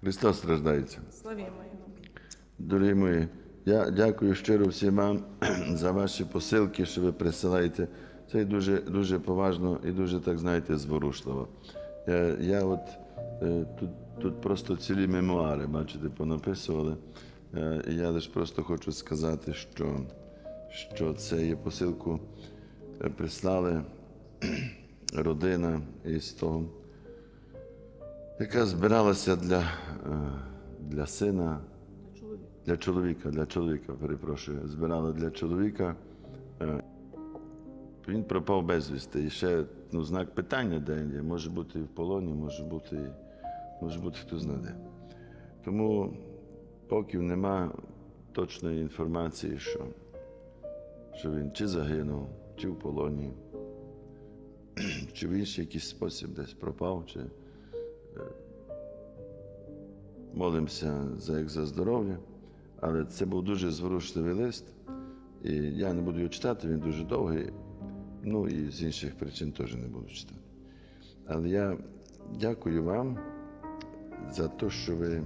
Христос страждається. Дорогі мої, я дякую щиро всім вам за ваші посилки, що ви присилаєте. Це дуже, дуже поважно і дуже, так знаєте, зворушливо. Я, я от е, тут, тут просто цілі мемуари, бачите, понаписували. Е, я лише просто хочу сказати, що, що це є посилку е, прислали родина із того, яка збиралася для, е, для сина. Для чоловіка, для чоловіка, перепрошую, збирали для чоловіка. Е, Він пропав безвісти. І ще ну, знак питання, де він є. Може бути і в полоні, може бути, може бути хто знає. Тому поки нема точної інформації, що, що він чи загинув, чи в полоні, чи в інший якийсь спосіб десь пропав, чи е, молимося за як за здоров'я. Але це був дуже зворушливий лист, і я не буду його читати, він дуже довгий. Ну і з інших причин теж не буду читати. Але я дякую вам за те, що ви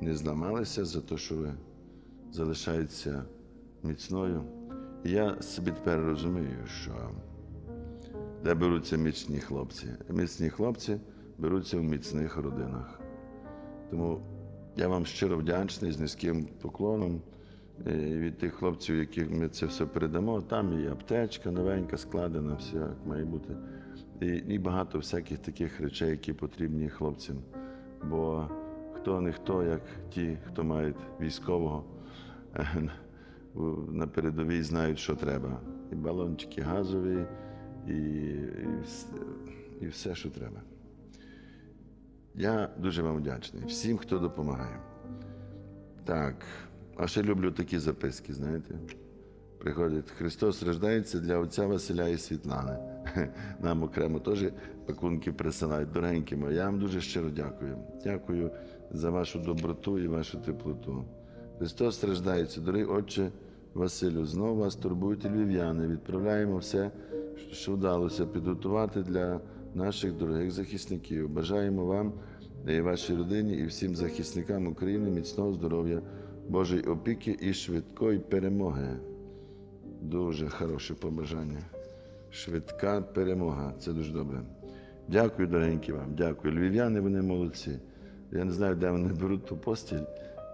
не зламалися, за те, що ви залишаєтеся міцною. І я собі тепер розумію, що де беруться міцні хлопці. Міцні хлопці беруться в міцних родинах. Тому я вам щиро вдячний з низьким поклоном е, від тих хлопців, яким ми це все передамо. Там і аптечка новенька, складена, все як має бути. І, і багато всяких таких речей, які потрібні хлопцям. Бо хто не хто, як ті, хто мають військового е, на передовій, знають, що треба. І балончики газові, і, і, і все, що треба. Я дуже вам вдячний всім, хто допомагає. Так, а ще люблю такі записки, знаєте. Приходить Христос рождається для отця Василя і Світлани. Нам окремо теж пакунки присилають. Дорогенькі мої, я вам дуже щиро дякую. Дякую за вашу доброту і вашу теплоту. Христос страждається, дорогий Отче Василю. Знову вас турбують львів'яни. Відправляємо все, що вдалося підготувати для наших дорогих захисників. Бажаємо вам і вашій родині і всім захисникам України міцного здоров'я, Божої опіки і швидкої перемоги. Дуже хороше побажання. Швидка перемога. Це дуже добре. Дякую, дорогенькі вам. Дякую. Львів'яни, вони молодці. Я не знаю, де вони беруть ту постіль,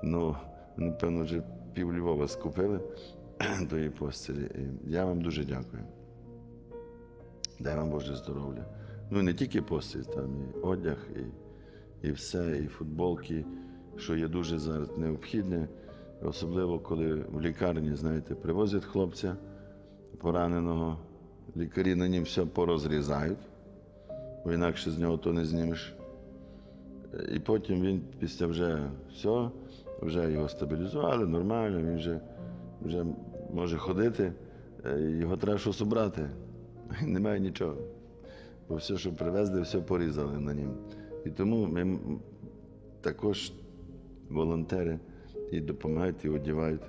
але вони, певно, вже пів Львова скупили тої постілі. І я вам дуже дякую. Дай вам Боже здоров'я. Ну, не тільки постіль, там і одяг, і, і все, і футболки, що є дуже зараз необхідне. Особливо, коли в лікарні, знаєте, привозять хлопця пораненого, лікарі на нім все порозрізають, бо інакше з нього то не знімеш. І потім він після вже все, вже його стабілізували нормально, він вже, вже може ходити, е, його треба щось убрати. Немає нічого. Бо все, що привезли, все порізали на нім. І тому ми також волонтери і допомагають, і одягають.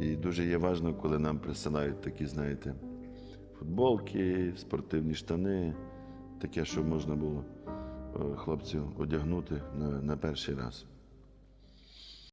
І дуже є важливо, коли нам присилають такі, знаєте, футболки, спортивні штани, таке, що можна було е, хлопців одягнути на, на перший раз.